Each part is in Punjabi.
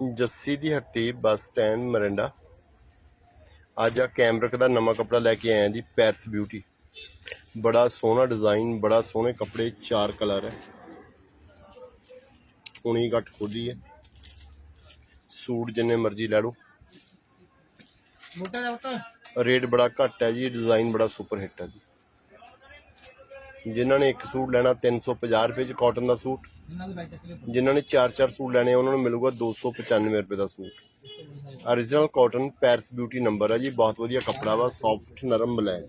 ਜੱਸੀ ਦੀ ਹੱਟੀ ਬੱਸ ਸਟੈਂਡ ਮਰਿੰਡਾ। ਅੱਜ ਆ ਕੈਮਰਕ ਦਾ ਨਵਾਂ ਕੱਪੜਾ ਲੈ ਕੇ ਆਇਆ ਜੀ ਪੈਰਸ ਬਿਊਟੀ। ਬੜਾ ਸੋਹਣਾ ਡਿਜ਼ਾਈਨ ਬੜਾ ਸੋਹਣੇ ਕੱਪੜੇ ਚਾਰ ਕਲਰ ਹੈ ਉਣੀ ਘੱਟ ਖੋਲੀ ਹੈ ਸੂਟ ਜਿੰਨੇ ਮਰਜ਼ੀ ਲੈ ਲਓ। ਮੋਟਾ ਜਾਵਤਾ ਰੇਟ ਬੜਾ ਘੱਟ ਹੈ ਜੀ ਡਿਜ਼ਾਈਨ ਬੜਾ ਸੁਪਰ ਹਿੱਟ ਹੈ ਜੀ। ਜਿਨ੍ਹਾਂ ਨੇ ਇੱਕ ਸੂਟ ਲੈਣਾ 350 ਰੁਪਏ ਚ ਕਾਟਨ ਦਾ ਸੂਟ। ਜਿਨ੍ਹਾਂ ਨੇ 4-4 ਸੂਟ ਲੈਣੇ ਆ, ਉਹਨਾਂ ਨੂੰ ਮਿਲੂਗਾ 295 ਰੁਪਏ ਦਾ suit. Origignal cotton Paris beauty number ਹੈ ਜੀ ਬਹੁਤ ਵਧੀਆ ਕੱਪੜਾ ਵਾ ਸੌਫਟ ਨਰਮ ਬਲੈਕ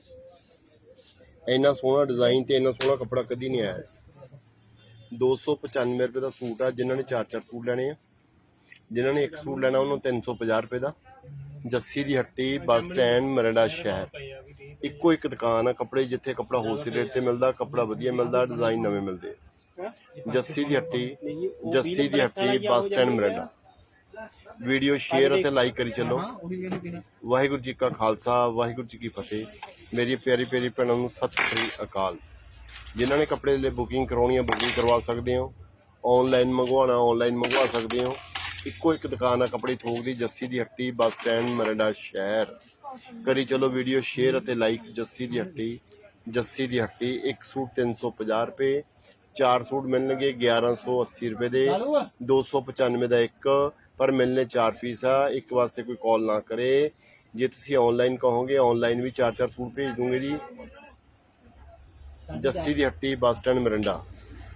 ਇੰਨਾ ਸੋਹਣਾ ਡਿਜ਼ਾਈਨ ਤੇ ਇੰਨਾ ਸੋਹਣਾ ਕੱਪੜਾ ਕਦੀ ਨਹੀਂ ਆਇਆ। 295 ਰੁਪਏ ਦਾ ਸੂਟ ਆ ਜਿਨ੍ਹਾਂ ਨੇ 4-4 ਸੂਟ ਲੈਣੇ ਆ। ਜਿਨ੍ਹਾਂ ਨੇ ਇੱਕ ਸੂਟ ਲੈਣਾ ਉਹਨੂੰ 350 ਰੁਪਏ ਦਾ। ਜੱਸੀ ਦੀ ਹੱਟੀ ਬੱਸ ਸਟੈਂਡ ਮਰਿੰਡਾ ਸ਼ਹਿਰ। ਇੱਕੋ ਇੱਕ ਦੁਕਾਨ ਆ ਕੱਪੜੇ ਜਿੱਥੇ ਕੱਪੜਾ ਹੋਲਸੇਲ ਰੇਟ ਤੇ ਮਿਲਦਾ, ਕੱਪੜਾ ਵਧੀਆ ਮਿਲਦਾ ਡਿਜ਼ਾਈਨ ਨਵੇਂ ਮਿਲਦੇ ਜੱਸੀ ਦੀ ਹੱਟੀ, ਜੱਸੀ ਦੀ ਹੱਟੀ, bus stand Morinda video share ਅਤੇ ਲਾਈਕ ਕਰੀ ਚੱਲੋ। ਵਾਹਿਗੁਰੂ ਜੀ ਕਾ ਖਾਲਸਾ, ਵਾਹਿਗੁਰੂ ਜੀ ਕੀ ਫਤਿਹ। ਮੇਰੀ ਪਿਆਰੀ ਪਿਆਰੀ ਭੈਣਾਂ ਨੂੰ ਸਤਿ ਸ੍ਰੀ ਅਕਾਲ। ਜਿਨ੍ਹਾਂ ਨੇ ਕੱਪੜੇ ਲਈ ਬੁਕਿੰਗ ਕਰਾਉਣੀ ਹੈ ਬੁਕਿੰਗ ਕਰਵਾ ਸਕਦੇ ਹੋ। ਆਨਲਾਈਨ ਮੰਗਵਾਉਣਾ ਆਨਲਾਈਨ ਮੰਗਵਾ ਸਕਦੇ ਹੋ। ਇੱਕੋ ਇੱਕ ਦੁਕਾਨ ਆ ਕੱਪੜੇ ਥੋਕ ਦੀ, ਜੱਸੀ ਦੀ ਹੱਟੀ, ਬੱਸ ਸਟੈਂਡ ਮਰਿੰਡਾ ਸ਼ਹਿਰ। ਕਰੀ ਚਲੋ ਵੀਡੀਓ ਸ਼ੇਅਰ ਅਤੇ ਲਾਈਕ ਜੱਸੀ ਦੀ ਹੱਟੀ, ਜੱਸੀ ਦੀ ਹੱਟੀ, ਇੱਕ ਸੂਟ 350 ਰੁਪਏ, ਚਾਰ ਸੂਟ ਮਿਲਣਗੇ 1180 ਰੁਪਏ ਦੇ 295 ਦਾ ਇੱਕ, ਪਰ ਮਿਲਨੇ 4 ਪੀਸ ਆ, ਇੱਕ ਵਾਸਤੇ ਕੋਈ ਕਾਲ ਨਾ ਕਰੇ। ਜੇ ਤੁਸੀਂ ਆਨਲਾਈਨ ਕਹੋਗੇ ਆਨਲਾਈਨ ਵੀ 4-4 ਸੂਟ ਭੇਜ ਦੂੰਗੇ ਜੀ। ਜੱਸੀ ਦੀ ਹੱਟੀ, ਬੱਸ ਸਟੈਂਡ, ਮਰਿੰਡਾ।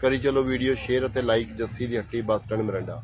ਕਰੀ ਚਲੋ ਵੀਡੀਓ ਸ਼ੇਅਰ ਅਤੇ ਲਾਈਕ ਜੱਸੀ ਦੀ ਹੱਟੀ, ਬੱਸ ਸਟੈਂਡ, ਮਰਿੰਡਾ।